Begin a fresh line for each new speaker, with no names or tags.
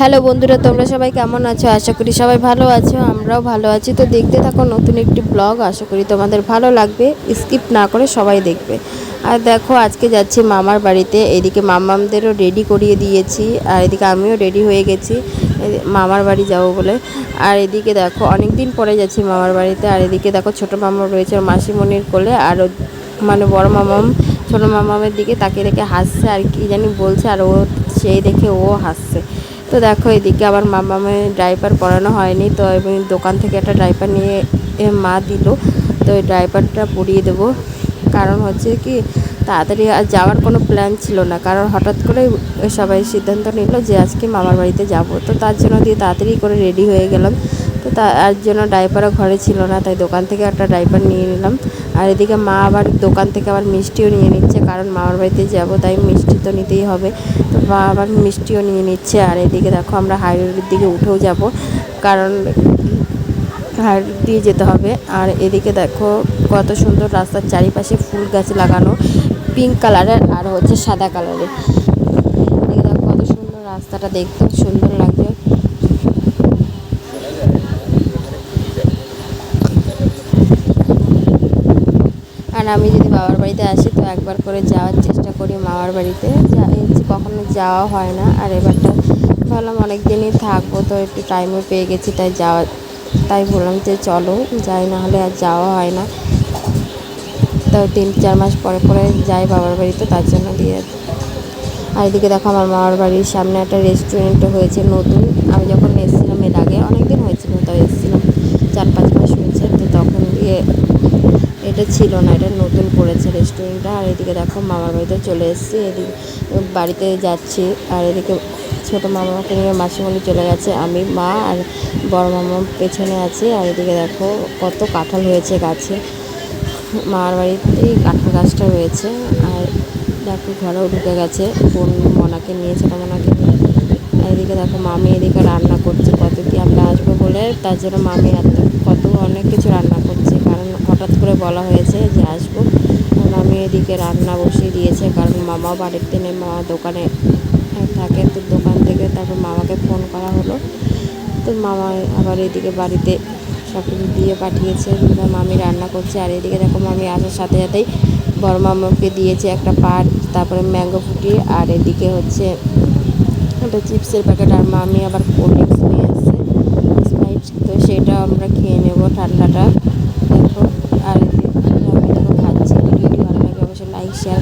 Hello বন্ধুরা, তোমরা সবাই কেমন আছো? আশা করি সবাই ভালো আছো, আমরাও ভালো আছি। তো দেখতে থাকো নতুন একটি ব্লগ, আশা করি তোমাদের ভালো লাগবে। স্কিপ না করে সবাই দেখবে। আর দেখো, আজকে যাচ্ছি মামার বাড়িতে। এদিকে মামামদেরও রেডি করিয়ে দিয়েছি, আর এদিকে আমিও রেডি হয়ে গেছি। মামার বাড়ি যাব বলে। আর এদিকে দেখো অনেক দিন পরে যাচ্ছি মামার বাড়িতে। আর এদিকে দেখো, ছোটো মামা রয়েছে মাসিমণির কোলে। আর মানে বড় মামাম, ছোটো মামামের দিকে তাকিয়ে রেখে হাসছে, আর কি জানি বলছে, আর ও সেই দেখে ও হাসছে। তো দেখো এদিকে আবার মামামের ড্রাইভার পরানো হয়নি, তো এবং দোকান থেকে একটা ড্রাইভার নিয়ে মা দিল, তো ওই ড্রাইভারটা পরিয়ে দেবো। কারণ হচ্ছে কি, তাড়াতাড়ি আর যাওয়ার কোনো প্ল্যান ছিল না, কারণ হঠাৎ করে সবাই সিদ্ধান্ত নিল যে আজকে মামার বাড়িতে যাব। তো তার জন্য দিয়ে তাড়াতাড়ি করে রেডি হয়ে গেলাম। তো তার জন্য ডাইপারও ঘরে ছিল না, তাই দোকান থেকে একটা ডাইপার নিয়ে নিলাম। আর এদিকে মা আবার দোকান থেকে আবার মিষ্টিও নিয়ে নিচ্ছে, কারণ মামার বাড়িতে যাব, তাই মিষ্টি তো নিতেই হবে। তো মা আবার মিষ্টিও নিয়ে নিচ্ছে, আর এদিকে দেখো আমরা হাইরোডের দিকে উঠেও যাব, কারণ হাইরোড দিয়ে যেতে হবে। আর এদিকে দেখো কত সুন্দর রাস্তার চারিপাশে ফুল গাছ লাগানো পিঙ্ক কালারের আর হচ্ছে সাদা কালারের এদিকে দেখো কত সুন্দর রাস্তাটা দেখতে সুন্দর লাগছে। আর আমি যদি বাবার বাড়িতে আসি, তো একবার করে যাওয়ার চেষ্টা করি মামার বাড়িতে। কখনো যাওয়া হয় না, আর এবারটা ভাবলাম অনেক দিনই থাকব, তো একটু টাইমও পেয়ে গেছি, তাই যাওয়া, তাই বললাম যে চলো, যাই, না হলে আর যাওয়া হয় না। তো তিন, চার মাস পরে পরে যাই বাবার বাড়িতে, তার জন্য দিয়ে। আর এদিকে দেখো আমার মামার বাড়ির সামনে একটা রেস্টুরেন্ট হয়েছে নতুন। আমি যখন এসেছিলাম এর আগে অনেক দিন হয়েছিল তো এসেছিলাম চার পাঁচ মাস হয়েছে তো তখন দিয়ে এটা ছিল না, এটা নতুন করেছে রেস্টুরেন্টটা আর এদিকে দেখো মামার বাড়িতে চলে এসেছি, এদিকে বাড়িতে যাচ্ছি। আর এদিকে ছোটো মামাকে নিয়ে মাসিমণি চলে গেছে, আমি, মা আর বড় মামা পেছনে আছে। আর এদিকে দেখো কত কাঁঠাল হয়েছে গাছে। মামার বাড়িতেই কাঁঠাল গাছটা রয়েছে। আর দেখো ঘরেও ঢুকে গেছে, বোন মনাকে নিয়ে, ছোটো মনাকে নিয়ে। এদিকে দেখো মামি এদিকে রান্না করছে, কত কি আমরা আসব বলে, তার জন্য মামি এত কত অনেক কিছু রান্না করছে। কারণ হঠাৎ করে বলা হয়েছে যে আসব। আর মামি এদিকে রান্না বসিয়ে দিয়েছে। কারণ মামাও বাড়িতে নেই মামা দোকানে থাকে তো দোকান থেকে তারপর মামাকে ফোন করা হলো। তো মামা আবার এদিকে বাড়িতে সব কিছু দিয়ে পাঠিয়েছে। মামি রান্না করছে। আর এদিকে দেখো মামি আসার সাথে সাথেই বড় মামাকে দিয়েছে একটা পাট, তারপরে ম্যাঙ্গো ফুটি, আর এদিকে হচ্ছে একটা চিপসের প্যাকেট আর মামি আবার কোল্ড ড্রিঙ্কস নিয়ে এসছে তো সেটা আমরা খেয়ে নেব ঠান্ডাটা। দেখো আর খাচ্ছি ভালো লাগে অবশ্যই লাইক শেয়ার